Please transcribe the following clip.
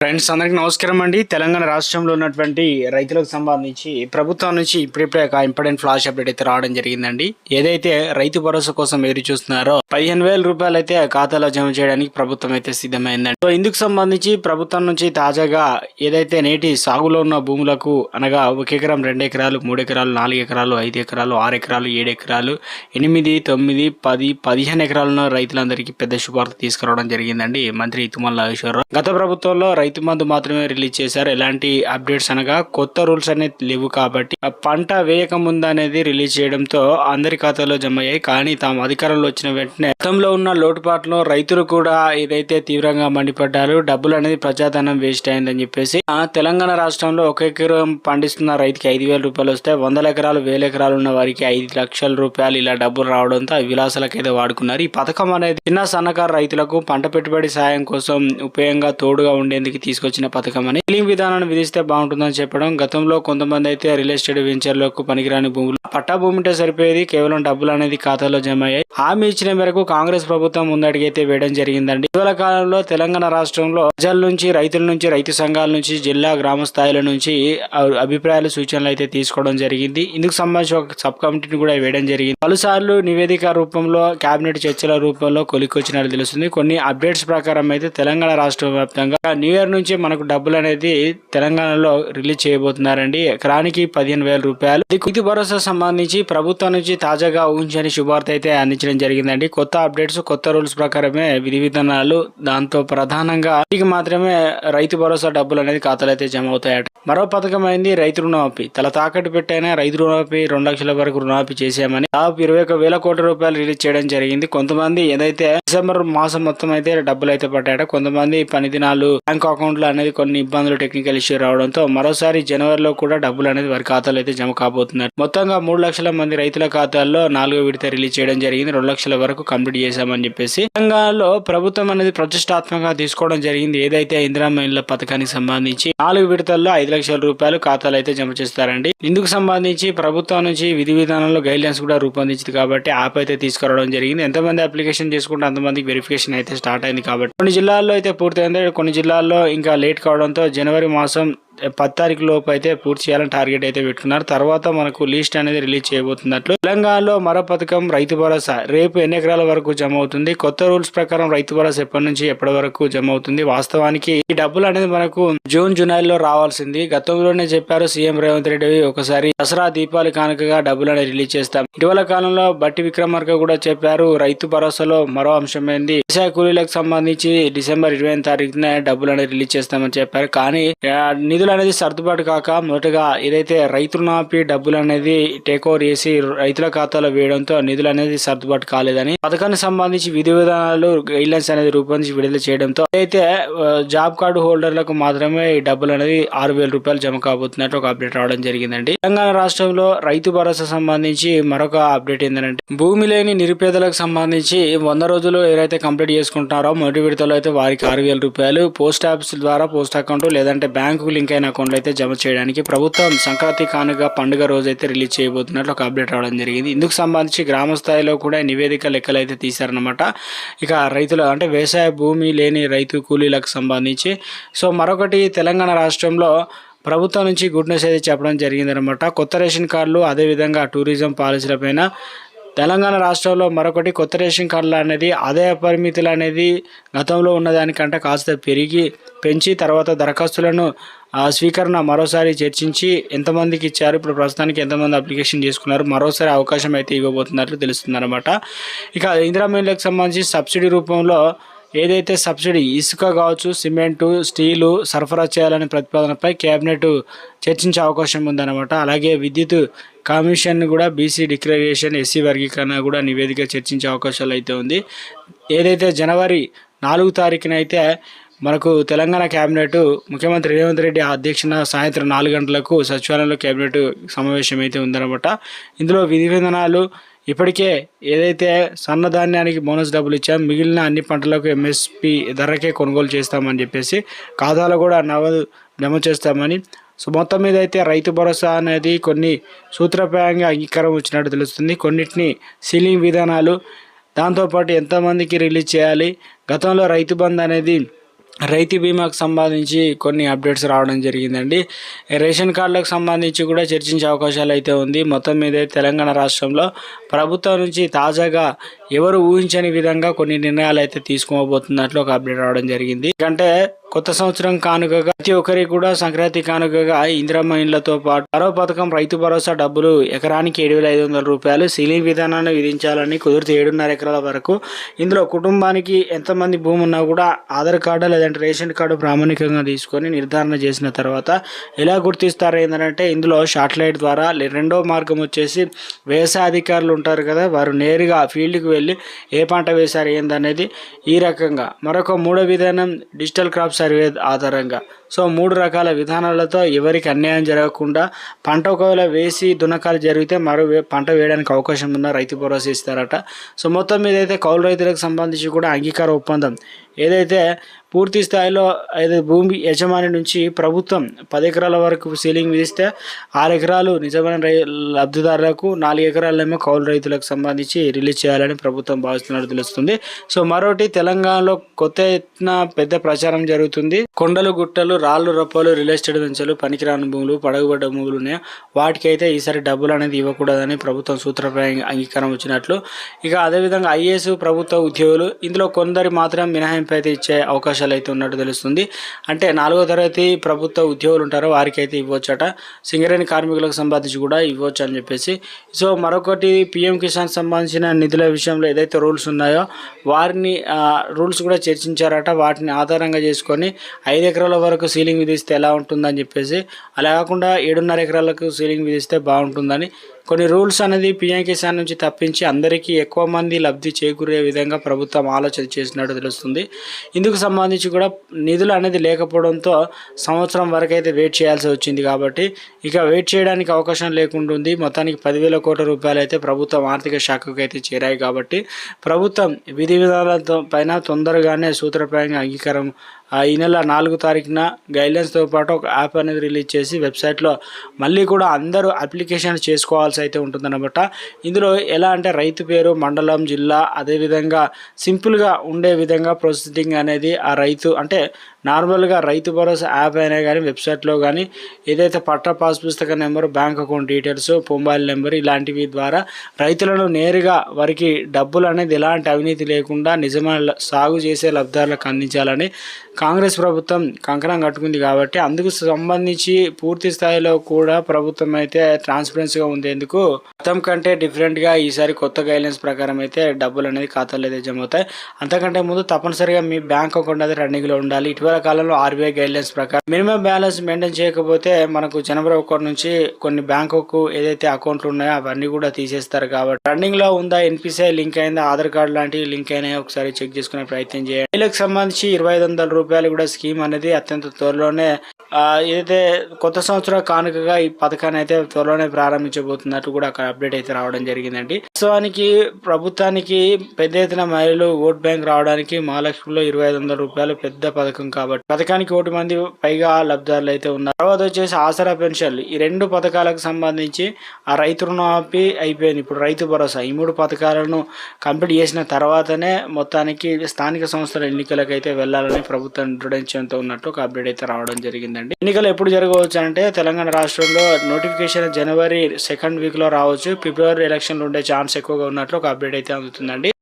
Friends అందరికీ నమస్కారం అండి. తెలంగాణ రాష్ట్రంలో ఉన్నటువంటి రైతులకు సంబంధించి ప్రభుత్వం నుంచి ఇప్పుడిప్పుడే ఒక ఇంపార్టెంట్ ఫ్లాష్ అప్డేట్ అయితే రావడం జరిగిందండి. ఏదైతే రైతు భరోసా కోసం ఎదురు చూస్తున్నారో పదిహేను వేల రూపాయలు అయితే ఖాతాలో జమ చేయడానికి ప్రభుత్వం అయితే సిద్ధమైందండి. సో ఇందుకు సంబంధించి ప్రభుత్వం నుంచి తాజాగా ఏదైతే నేటి సాగులో ఉన్న భూములకు అనగా ఒక ఎకరం రెండు ఎకరాలు మూడు ఎకరాలు నాలుగు ఎకరాలు ఐదు ఎకరాలు ఆరు ఎకరాలు ఏడు ఎకరాలు ఎనిమిది తొమ్మిది పది పదిహేను ఎకరాలను రైతులందరికీ పెద్ద శుభార్త తీసుకురావడం జరిగిందండి మంత్రి తుమ్మల నాగేశ్వరరావు. గత ప్రభుత్వంలో రైతు మందు మాత్రమే రిలీజ్ చేశారు. ఎలాంటి అప్డేట్స్ అనగా కొత్త రూల్స్ అనేది లేవు కాబట్టి. ఆ పంట వేయక ముందు అనేది రిలీజ్ చేయడంతో అందరి ఖాతాలో జమ అయ్యాయి. కానీ తాము అధికారంలో వచ్చిన వెంటనే గతంలో ఉన్న లోటుపాట్లను రైతులు కూడా ఏదైతే తీవ్రంగా మండిపడ్డారు డబ్బులు అనేది ప్రజాధనం వేస్ట్ అయిందని చెప్పేసి తెలంగాణ రాష్ట్రంలో ఒక ఎకరం పండిస్తున్న రైతుకి ఐదు వేల రూపాయలు వస్తే వందల ఎకరాలు వేల ఎకరాలు ఉన్న వారికి ఐదు లక్షల రూపాయలు ఇలా డబ్బులు రావడంతో విలాసాలకైతే వాడుకున్నారు. ఈ పథకం అనేది చిన్న సన్నకారు రైతులకు పంట పెట్టుబడి సాయం కోసం ఉపయోగంగా తోడుగా ఉండేందుకు తీసుకొచ్చిన పథకం అని. బిల్లింగ్ విధానాన్ని విధిస్తే బాగుంటుందని చెప్పడం గతంలో కొంతమంది అయితే రియల్ ఎస్టేట్ వెంచర్లకు పనికిరాని భూములు. పట్టా భూమి ఉంటే సరిపోయేది కేవలం డబ్బులు అనేది ఖాతాలో జమ అయ్యాయి. హామీ ఇచ్చిన మేరకు కాంగ్రెస్ ప్రభుత్వం ముందడిగైతే వేయడం జరిగిందండి. ఇటీవల కాలంలో తెలంగాణ రాష్ట్రంలో ప్రజల నుంచి రైతుల నుంచి రైతు సంఘాల నుంచి జిల్లా గ్రామ స్థాయిల నుంచి అభిప్రాయాలు సూచనలు అయితే తీసుకోవడం జరిగింది. ఇందుకు సంబంధించి ఒక సబ్ కమిటీని కూడా వేయడం జరిగింది. పలుసార్లు నివేదిక రూపంలో కేబినెట్ చర్చల రూపంలో కొలికొచ్చినట్లు తెలుస్తుంది. కొన్ని అప్డేట్స్ ప్రకారం అయితే తెలంగాణ రాష్ట్ర వ్యాప్తంగా న్యూ ఇయర్ నుంచి మనకు డబ్బులు అనేది తెలంగాణలో రిలీజ్ చేయబోతున్నారండి. ఎకరానికి పదిహేను వేల రూపాయలు. ఇది రైతు భరోసా సంబంధించి ప్రభుత్వం నుంచి తాజాగా ఊహించని శుభార్త అయితే అందించడం జరిగిందండి. కొత్త అప్డేట్స్ కొత్త రూల్స్ ప్రకారమే విధి విధానాలు దాంతో ప్రధానంగా వీటికి మాత్రమే రైతు భరోసా డబ్బులు అనేది ఖాతాలో అయితే జమ అవుతాయట. మరో పథకం అయింది రైతు రుణమాఫీ. తల తాకట్టు పెట్టైనా రైతు రుణమాఫీ రెండు లక్షల వరకు రుణమాఫీ చేశామని దాదాపు ఇరవై ఒక వేల కోట్ల రూపాయలు రిలీజ్ చేయడం జరిగింది. కొంతమంది ఏదైతే డిసెంబర్ మాసం మొత్తం అయితే డబ్బులు అయితే పట్టాయట కొంతమంది పని దినాలు బ్యాంక్ అకౌంట్లు అనేది కొన్ని ఇబ్బందులు టెక్నికల్ ఇష్యూ రావడంతో మరోసారి జనవరిలో కూడా డబ్బులు అనేది వారి ఖాతాలో అయితే జమ కాబోతున్నారు. మొత్తంగా మూడు లక్షల మంది రైతుల ఖాతాల్లో నాలుగో విడత రిలీజ్ చేయడం జరిగింది. రెండు లక్షల వరకు కంప్లీట్ చేశామని చెప్పేసి తెలంగాణలో ప్రభుత్వం అనేది ప్రతిష్టాత్మకంగా తీసుకోవడం జరిగింది. ఏదైతే ఇందిరా మహిళల పథకానికి సంబంధించి నాలుగు విడతల్లో ఐదు లక్షల రూపాయలు ఖాతాలు అయితే జమ చేస్తారండి. ఇందుకు సంబంధించి ప్రభుత్వం నుంచి విధి విధానంలో గైడ్ లైన్స్ కూడా రూపొందించింది కాబట్టి యాప్ అయితే తీసుకురావడం జరిగింది. ఎంతమంది అప్లికేషన్ చేసుకుంటే అంతమందికి వెరిఫికేషన్ అయితే స్టార్ట్ అయింది కాబట్టి. కొన్ని జిల్లాల్లో అయితే పూర్తయింది. కొన్ని జిల్లాల్లో ఇంకా లేట్ కావడంతో జనవరి మాసం పది తారీఖు లోపు అయితే పూర్తి చేయాలని టార్గెట్ అయితే పెట్టుకున్నారు. తర్వాత మనకు లిస్ట్ అనేది రిలీజ్ చేయబోతున్నట్లు. తెలంగాణలో మరో పథకం రైతు భరోసా. రేపు ఎన్ని ఎకరాల వరకు జమ అవుతుంది? కొత్త రూల్స్ ప్రకారం రైతు భరోసా ఎప్పటి నుంచి ఎప్పటి వరకు జమ అవుతుంది? వాస్తవానికి ఈ డబ్బులు అనేది మనకు జూన్ జూలైలో రావాల్సింది. గతంలోనే చెప్పారు సీఎం రేవంత్ రెడ్డి ఒకసారి దసరా దీపావళి కానుకగా డబ్బులు అనేది రిలీజ్ చేస్తాం. ఇటీవల కాలంలో బట్టి విక్రమార్క కూడా చెప్పారు రైతు భరోసాలో మరో అంశమైంది వ్యవసాయ కూలీలకు సంబంధించి డిసెంబర్ ఇరవై తారీఖున డబ్బులు అనేది రిలీజ్ చేస్తామని చెప్పారు. కానీ నిధులు నిధులు అనేది సర్దుబాటు కాక మొదటగా ఏదైతే రైతు రుణమాఫీ డబ్బులు అనేది టేక్ ఓవర్ చేసి రైతుల ఖాతాలో వేయడంతో నిధులు అనేది సర్దుబాటు కాలేదని పథకానికి సంబంధించి విధి విధానాలు గైడ్లైన్స్ అనేది రూపొందించి విడుదల చేయడంతో అయితే జాబ్ కార్డు హోల్డర్లకు మాత్రమే ఈ డబ్బులు అనేది ఆరు వేల రూపాయలు జమ కాబోతున్నట్టు ఒక అప్డేట్ రావడం జరిగిందండి. తెలంగాణ రాష్ట్రంలో రైతు భరోసా సంబంధించి మరొక అప్డేట్ ఏంటంటే భూమి లేని నిరుపేదలకు సంబంధించి వంద రోజులు ఏదైతే కంప్లీట్ చేసుకుంటున్నారో మొదటి విడతలో అయితే వారికి ఆరు వేల రూపాయలు పోస్ట్ ఆఫీస్ ద్వారా పోస్ట్ అకౌంట్ లేదంటే బ్యాంకు లింక్ అయిన అకౌంట్లో అయితే జమ చేయడానికి ప్రభుత్వం సంక్రాంతి కానుక పండుగ రోజు అయితే రిలీజ్ చేయబోతున్నట్లు ఒక అప్డేట్ రావడం జరిగింది. ఇందుకు సంబంధించి గ్రామ స్థాయిలో కూడా నివేదిక లెక్కలు అయితే తీశారనమాట ఇక రైతులు అంటే వ్యవసాయ భూమి లేని రైతు కూలీలకు సంబంధించి. సో మరొకటి తెలంగాణ రాష్ట్రంలో ప్రభుత్వం నుంచి గుడ్ న్యూస్ అయితే చెప్పడం జరిగిందనమాట కొత్త రేషన్ కార్డులు అదేవిధంగా టూరిజం పాలసీలపైన తెలంగాణ రాష్ట్రంలో మరొకటి కొత్త రేషన్ కార్డులు అనేది ఆదాయ పరిమితులు అనేది గతంలో ఉన్నదానికంటే కాస్త పెరిగి పెంచి తర్వాత దరఖాస్తులను ఆ, స్వీకరణ మరోసారి చర్చించి ఎంతమందికి ఇచ్చారు? ఇప్పుడు ప్రస్తుతానికి ఎంతమంది అప్లికేషన్ చేసుకున్నారు? మరోసారి అవకాశం అయితే ఇవ్వబోతున్నట్లు తెలుస్తుంది అనమాట ఇక ఇందిరా మిల్లులకు సంబంధించి సబ్సిడీ రూపంలో ఏదైతే సబ్సిడీ ఇసుక కావచ్చు సిమెంటు స్టీలు సరఫరా చేయాలనే ప్రతిపాదనపై కేబినెట్ చర్చించే అవకాశం ఉందన్నమాట. అలాగే విద్యుత్ కమిషన్ కూడా బీసీ డిక్లరేషన్ ఎస్సీ వర్గీకరణ కూడా నివేదిక చర్చించే అవకాశాలు అయితే ఉంది. ఏదైతే జనవరి నాలుగు తారీఖున అయితే మనకు తెలంగాణ కేబినెట్ ముఖ్యమంత్రి రేవంత్ రెడ్డి అధ్యక్షన సాయంత్రం నాలుగు గంటలకు సచివాలయంలో కేబినెట్ సమావేశం అయితే ఉందన్నమాట. ఇందులో విధి విధానాలు ఇప్పటికే ఏదైతే సన్నధాన్యానికి బోనస్ డబ్బులు ఇచ్చాం మిగిలిన అన్ని పంటలకు ఎంఎస్పి ధరకే కొనుగోలు చేస్తామని చెప్పేసి ఖాతాలో కూడా నగదు జమ చేస్తామని. సో మొత్తం మీద అయితే రైతు భరోసా అనేది కొన్ని సూత్రప్రాయంగా అంగీకారం వచ్చినట్టు తెలుస్తుంది. కొన్నిటిని సీలింగ్ విధానాలు దాంతోపాటు ఎంతమందికి రిలీజ్ చేయాలి. గతంలో రైతు బంద్ అనేది రైతు బీమాకు సంబంధించి కొన్ని అప్డేట్స్ రావడం జరిగిందండి. రేషన్ కార్డులకు సంబంధించి కూడా చర్చించే అవకాశాలు అయితే ఉంది. మొత్తం మీద తెలంగాణ రాష్ట్రంలో ప్రభుత్వం నుంచి తాజాగా ఎవరు ఊహించని విధంగా కొన్ని నిర్ణయాలు అయితే తీసుకోబోతున్నట్లు ఒక అప్డేట్ రావడం జరిగింది. ఎందుకంటే కొత్త సంవత్సరం కానుకగా ప్రతి ఒక్కరికి కూడా సంక్రాంతి కానుకగా ఇందిరమ్మ ఇండ్లతో పాటు మరో పథకం రైతు భరోసా డబ్బులు ఎకరానికి ఏడు వేల ఐదు వందల రూపాయలు సీలింగ్ విధానాన్ని విధించాలని కుదిరితే ఏడున్నర ఎకరాల వరకు. ఇందులో కుటుంబానికి ఎంతమంది భూమి ఉన్నా కూడా ఆధార్ కార్డు లేదంటే రేషన్ కార్డు ప్రామాణికంగా తీసుకొని నిర్ధారణ చేసిన తర్వాత ఎలా గుర్తిస్తారు ఏంటంటే ఇందులో శాటిలైట్ ద్వారా రెండో మార్గం వచ్చేసి వ్యవసాయ అధికారులు ఉంటారు కదా వారు నేరుగా ఫీల్డ్కి వెళ్ళి ఏ పంట వేశారు ఏందనేది ఈ రకంగా. మరొక మూడో విధానం డిజిటల్ క్రాప్స్ సర్వే ఆధారంగా సో మూడు రకాల విధానాలతో ఎవరికి అన్యాయం జరగకుండా పంట ఒకవేళ వేసి దున్నకాలు జరిగితే మరో వే- పంట వేయడానికి అవకాశం ఉన్న రైతు భరోసా ఇస్తారట. సో మొత్తం మీద అయితే కౌలు రైతులకు సంబంధించి కూడా అంగీకార ఒప్పందం. ఏదైతే పూర్తి స్థాయిలో ఏదైతే భూమి యజమాని నుంచి ప్రభుత్వం పది ఎకరాల వరకు సీలింగ్ విధిస్తే ఆరు ఎకరాలు నిజమైన రై లబ్ధిదారులకు నాలుగు ఎకరాలేమో కౌలు రైతులకు సంబంధించి రిలీజ్ చేయాలని ప్రభుత్వం భావిస్తున్నట్టు తెలుస్తుంది. సో మరోటి తెలంగాణలో కొత్త ఎత్తున పెద్ద ప్రచారం జరుగుతుంది. కొండలు గుట్టలు రాళ్ళు రొప్పలు రియల్ ఎస్టేట్ వెంచర్లు పనికిరాని భూములు పడగబడ్డ భూములు ఉన్నాయి? వాటికైతే ఈసారి డబ్బులు అనేది ఇవ్వకూడదని ప్రభుత్వం సూత్రప్రాయంగా అంగీకారం వచ్చినట్లు. ఇక అదేవిధంగా ఐఏఎస్ ప్రభుత్వ ఉద్యోగులు ఇందులో కొందరి మాత్రం మినహాయింపు అయితే ఇచ్చే అవకాశాలు అయితే ఉన్నట్టు తెలుస్తుంది. అంటే నాలుగో తరగతి ప్రభుత్వ ఉద్యోగులు ఉంటారో వారికి అయితే ఇవ్వచ్చట. సింగరేణి కార్మికులకు సంబంధించి కూడా ఇవ్వచ్చు అని చెప్పేసి. సో మరొకటి పిఎం కిసాన్ సంబంధించిన నిధుల విషయంలో ఏదైతే రూల్స్ ఉన్నాయో వారిని రూల్స్ కూడా చర్చించారట. వాటిని ఆధారంగా చేసుకొని ఐదు ఎకరాల వరకు సీలింగ్ విధిస్తే ఎలా ఉంటుందని చెప్పేసి అలా కాకుండా ఏడున్నర ఎకరాలకు సీలింగ్ విధిస్తే బాగుంటుందని కొన్ని రూల్స్ అనేది పిఎం కిసాన్ నుంచి తప్పించి అందరికీ ఎక్కువ మంది లబ్ధి చేకూరే విధంగా ప్రభుత్వం ఆలోచన చేసినట్టు తెలుస్తుంది. ఇందుకు సంబంధించి కూడా నిధులు అనేది లేకపోవడంతో సంవత్సరం వరకు అయితే వెయిట్ చేయాల్సి వచ్చింది కాబట్టి ఇక వెయిట్ చేయడానికి అవకాశం లేకుండా ఉంది. మొత్తానికి పదివేల కోట్ల రూపాయలు అయితే ప్రభుత్వం ఆర్థిక శాఖకు అయితే చేరాయి కాబట్టి ప్రభుత్వం విధి విధానాలతో పైన తొందరగానే సూత్రప్రాయంగా అంగీకారం ఆ ఈ నెల నాలుగు తారీఖున గైడ్లైన్స్తో పాటు ఒక యాప్ అనేది రిలీజ్ చేసి వెబ్సైట్లో మళ్ళీ కూడా అందరూ అప్లికేషన్ చేసుకోవాల్సి అయితే ఉంటుందన్నమాట. ఇందులో ఎలా అంటే రైతు పేరు మండలం జిల్లా అదేవిధంగా సింపుల్గా ఉండే విధంగా ప్రొసెసింగ్ అనేది ఆ రైతు అంటే నార్మల్గా రైతు భరోసా యాప్ అయినా కానీ వెబ్సైట్లో కానీ ఏదైతే పట్ట పాస్ పుస్తక number bank account details mobile number ఇలాంటివి ద్వారా రైతులను నేరుగా వారికి డబ్బులు అనేది ఎలాంటి అవినీతి లేకుండా నిజమైన సాగు చేసే లబ్ధారులకు అందించాలని కాంగ్రెస్ ప్రభుత్వం కంకణం కట్టుకుంది కాబట్టి అందుకు సంబంధించి పూర్తి స్థాయిలో కూడా ప్రభుత్వం అయితే ట్రాన్స్పరెన్సీగా ఉండేందుకు గతం కంటే డిఫరెంట్గా ఈసారి కొత్త గైడ్లైన్స్ ప్రకారం అయితే డబ్బులు అనేది ఖాతాలో అయితే జమ అవుతాయి. అంతకంటే ముందు తప్పనిసరిగా మీ బ్యాంక్ అకౌంట్ అనేది రన్నింగ్లో ఉండాలి. ఇటీవల కాలంలో ఆర్బీఐ గైడ్లైన్స్ ప్రకారం మినిమం బ్యాలెన్స్ మెయింటైన్ చేయకపోతే మనకు జనవరి ఒకటి నుంచి కొన్ని బ్యాంకుకు ఏదైతే అకౌంట్లు ఉన్నాయో అవన్నీ కూడా తీసేస్తారు కాబట్టి రన్నింగ్లో ఉందా ఎన్పిసిఐ లింక్ అయిందా? ఆధార్ కార్డు లాంటివి లింక్ అయినా ఒకసారి చెక్ చేసుకునే ప్రయత్నం చేయండి. వీళ్ళకి సంబంధించి ఇరవై ఐదు వందల రూపాయలు కూడా స్కీమ్ అనేది అత్యంత త్వరలోనే ఏదైతే కొత్త సంవత్సర కానుకగా ఈ పథకాన్ని అయితే త్వరలోనే ప్రారంభించబోతున్నట్టు కూడా అక్కడ అప్డేట్ అయితే రావడం జరిగిందండి. వాస్తవానికి ప్రభుత్వానికి పెద్ద ఎత్తున మహిళలు ఓట్ బ్యాంక్ రావడానికి మహాలక్ష్మిలో ఇరవై ఐదు వందల రూపాయలు పెద్ద పథకం కాబట్టి పథకానికి కోటి మంది పైగా లబ్ధిదారులు అయితే ఉన్నారు. తర్వాత వచ్చేసి ఆసరా పెన్షన్లు ఈ రెండు పథకాలకు సంబంధించి ఆ రైతు రుణమాఫీ అయిపోయింది. ఇప్పుడు రైతు భరోసా. ఈ మూడు పథకాలను కంప్లీట్ చేసిన తర్వాతనే మొత్తానికి స్థానిక సంస్థల ఎన్నికలకు అయితే వెళ్ళాలని ప్రభుత్వం దృఢించడంతో ఉన్నట్టు ఒక అప్డేట్ అయితే రావడం జరిగిందండి. ఎన్నికలు ఎప్పుడు జరగవచ్చు అంటే తెలంగాణ రాష్ట్రంలో నోటిఫికేషన్ జనవరి సెకండ్ వీక్లో రావచ్చు. ఫిబ్రవరి ఎలక్షన్లు ఉండే ఛాన్స్ ఎక్కువగా ఉన్నట్లు ఒక అప్డేట్ అయితే అందుతుందండి.